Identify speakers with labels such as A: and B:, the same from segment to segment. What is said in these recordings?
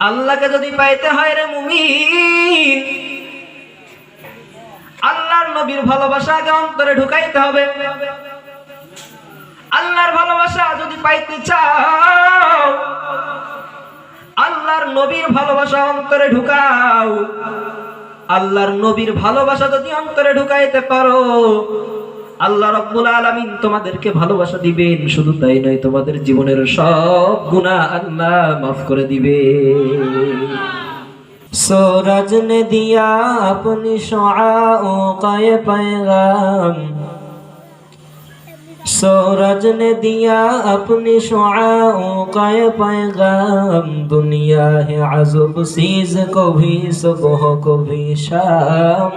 A: আল্লাহকে যদি পাইতে হয় রে মুমিন, আল্লাহর নবীর ভালোবাসা আগে অন্তরে ঢুকাইতে হবে। আল্লাহর ভালোবাসা যদি পাইতে চাও, আল্লাহর নবীর ভালোবাসা অন্তরে ঢুকাও। আল্লাহর নবীর ভালোবাসা যদি অন্তরে ঢুকাইতে পারো আল্লাহ রব্বুল আলমিন তোমাদেরকে ভালোবাসা দিবেন। শুধু তাই নয়, তোমাদের জীবনের সব গুণা আল্লাহ মাফ করে দিবে সরাজ নে দিয়া আপনি সোয়া ও কায়ে পাইলাম সরাজ নে দিয়া আপনি সোয়া ও কায়ে পাইলাম দুনিয়া হে আজব সিজ কভি সবহ কভি শাম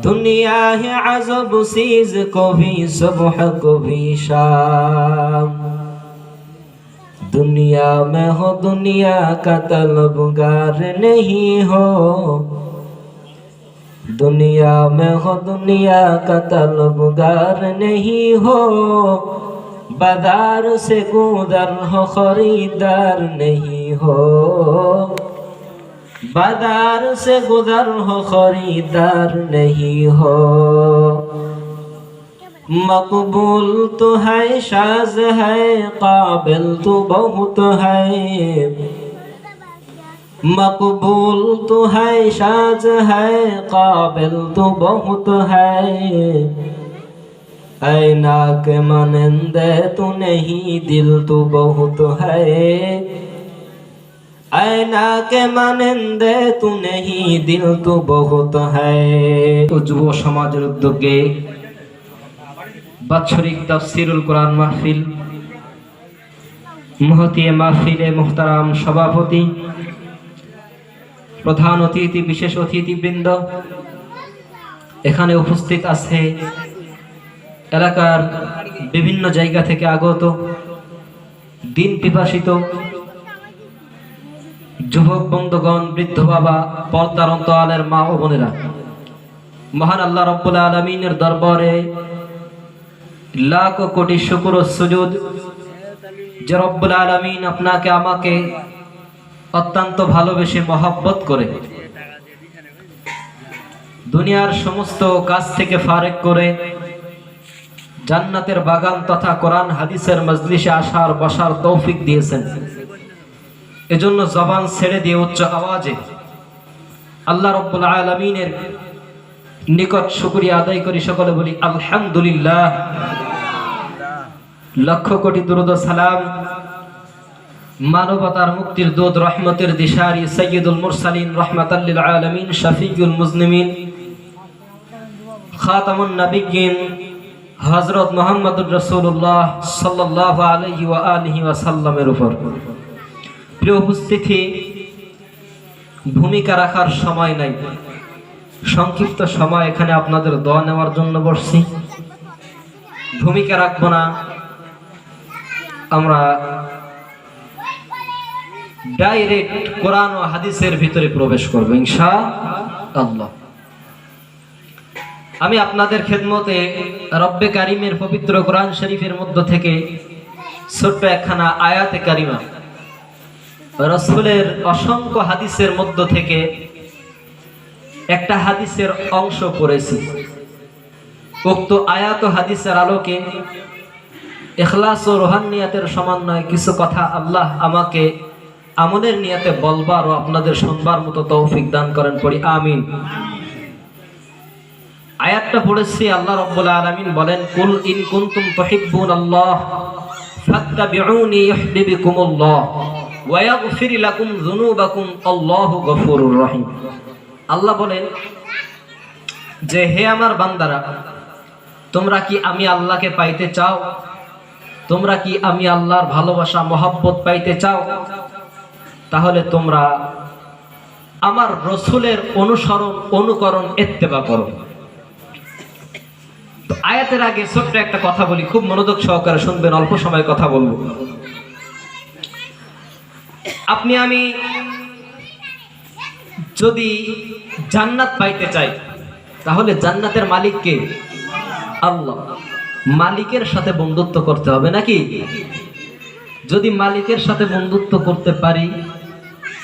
A: दुनिया है अजब सीज को भी सुबह को भी शाम दुनिया में हो दुनिया का तलबगार नहीं हो दुनिया में हो दुनिया का तलबगार नहीं हो बाजार से गुदर हो खरीदार नहीं हो बाजार से गुजर हो खरीदार नहीं हो मकबूल तो है शाज है काबिल तो बहुत है मकबूल तो है शाज है काबिल तो बहुत है ऐना के मनंदे तो नहीं दिल तो बहुत है ऐना के मनंदे तू नहीं दिल तो बहुत है তো যুব সমাজের উদ্যোগে বাৎসরিক তাফসিরুল কোরআন মাহফিল মহতি মাহফিলে মোহতারাম সভাপতি প্রধান অতিথি বিশেষ অতিথিবৃন্দ এখানে উপস্থিত আছে এলাকার বিভিন্ন জায়গা থেকে আগত দিন পিপাসিত যুবক বন্ধুগণ, বৃদ্ধ বাবা, পর্দার অন্তরালের মা ও বোনেরা, মহান আল্লাহ রব্বুল আলমিনের দরবারে লাখ কোটি শুকুর সুজুদ যে রব্বুল আলমিন আপনাকে, আমাকে অত্যন্ত ভালোবেসে মহব্বত করে, দুনিয়ার সমস্ত কাজ থেকে ফারেক করে, জান্নাতের বাগান তথা কোরআন, হাদিসের মজলিসে আসার, বসার তৌফিক দিয়েছেন। এজন্য জবান ছেড়ে দিয়ে উচ্চ আওয়াজে আল্লাহ রব্বুল আলমিনের নিকট শুকরিয়া আদায় করি, সকলে বলি আলহামদুলিল্লাহ। লক্ষ কোটি দুরুদ সালাম। মানবতার মুক্তির দুধ রহমতের দিশারি সৈয়দুল মুরসালিন রহমাতাল্লিল আলমিন শফিকুল মুজনিমিন, খাতামুন নবিগিন হজরত মোহাম্মদুর রসুল্লাহ সাল্লাহ আলহি ওয়া আলহি ওয়াসাল্লামের উপর। প্রিয় উপস্থিতি, ভূমিকা রাখার সময় নাই। সংক্ষিপ্ত সময় এখানে আপনাদের দোয়া নেওয়ার জন্য বসছি। ভূমিকা রাখব না। আমরা ডাইরেক্ট কোরআন ও হাদিসের ভিতরে প্রবেশ করব ইনশা আল্লাহ আমি আপনাদের খেদমতে রব্বে কারিমের পবিত্র কোরআন শরীফের মধ্য থেকে ছোট্ট একখানা আয়াতে কারিমা রসুলের অসংখ্য হাদিসের মধ্য থেকে একটা হাদিসের অংশ পড়েছি। উক্ত আয়াত হাদিসের আলোকে এখলাস ও রোহানিয়াতের সমন্বয়ে কিছু কথা আল্লাহ আমাকে আমলের নিয়াতে বলবার ও আপনাদের শুনবার মতো তৌফিক দান করেন পড়ি, আমিন। আয়াতটা পড়েছি, আল্লাহ রব্বুল আলামিন বলেন, কুল ইন কুনতুম তুহিব্বুন আল্লাহ ফাত্তাবিউনি ওয়া ইয়াগফির লাকুম যুনুবাকুম, আল্লাহু গফুরুর রহিম। আল্লাহ বলেন, যে হে আমার বান্দারা, তোমরা কি আমি আল্লাহকে পাইতে চাও? তোমরা কি আমি আল্লাহর ভালোবাসা, মহব্বত পাইতে চাও? তাহলে তোমরা আমার রসুলের অনুসরণ, অনুকরণ এত্তেবা করো। আয়াতের আগে ছোট্ট একটা কথা বলি, খুব মনোযোগ সহকারে শুনবেন, অল্প সময় কথা বলব। আপনি, আমি যদি জান্নাত পাইতে চাই, তাহলে জান্নাতের মালিক কে? আল্লাহ। মালিকের সাথে বন্ধুত্ব করতে হবে নাকি? যদি মালিকের সাথে বন্ধুত্ব করতে পারি,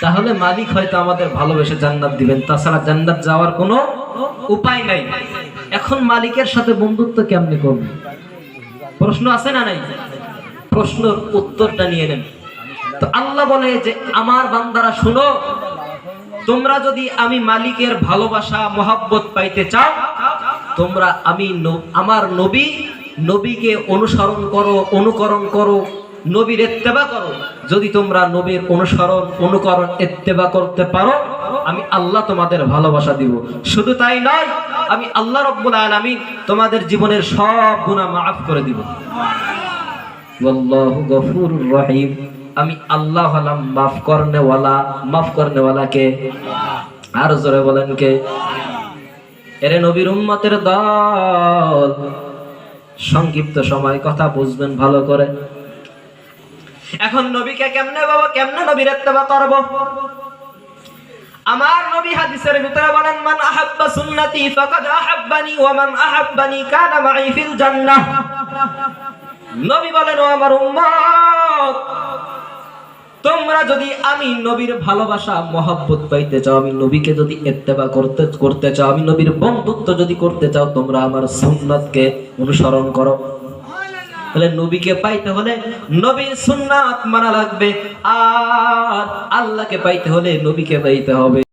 A: তাহলে মালিক হয়তো আমাদের ভালোবেসে জান্নাত দিবেন। তাছাড়া জান্নাত যাওয়ার কোনো উপায় নাই। এখন মালিকের সাথে বন্ধুত্ব কেমনে করব? প্রশ্ন আছে না নাই? প্রশ্নের উত্তরটা নিয়ে নেন। তো আল্লাহ বলে যে, আমার বান্দারা শুনো, তোমরা যদি আমি মালিকের ভালোবাসা, মোহাব্বত পাইতে চাও, তোমরা আমি আমার নবী, নবীকে অনুসরণ করো, অনুকরণ করো, নবীর এত্তেবা করো। যদি তোমরা নবীর অনুসরণ, অনুকরণ, এত্তেবা করতে পারো, আমি আল্লাহ তোমাদের ভালোবাসা দিব। শুধু তাই নয়, আমি আল্লাহ রব্বুল আলামিন তোমাদের জীবনের সব গুনাহ মাফ করে দিব। গফুরুর রহিম। আমি আল্লাহ হলাম, মাফ করনেওয়ালা, মাফ করনেওয়ালাকে আর জোরে বলেন কে? এরে নবীর উম্মতের দল। সংক্ষিপ্ত সময়, কথা বুঝবেন ভালো করে। এখন নবীকে কেমনে বাবা কেমনে নবীর ইত্তেবা করব? আমার নবী হাদিসের ভিতরে বলেন, মান আহাব্বা সুন্নতি ফাকাদ আহাব্বানি ওয়া মান আহাব্বানি কানা মাই ফিল জান্নাহ। নবী বলেন, ও আমার উম্মত তোমরা যদি আমি নবীর ভালোবাসা, মহাব্বত পাইতে চাও, আমি নবীকে যদি এত্তেবা করতে করতে চাও, আমি নবীর বন্ধুত্ব যদি করতে চাও, তোমরা আমার সুন্নাতকে অনুসরণ করো। তাহলে নবীকে পাইতে হলে নবীর সুন্নাত মানা লাগবে, আর আল্লাহকে পাইতে হলে নবীকে পাইতে হবে।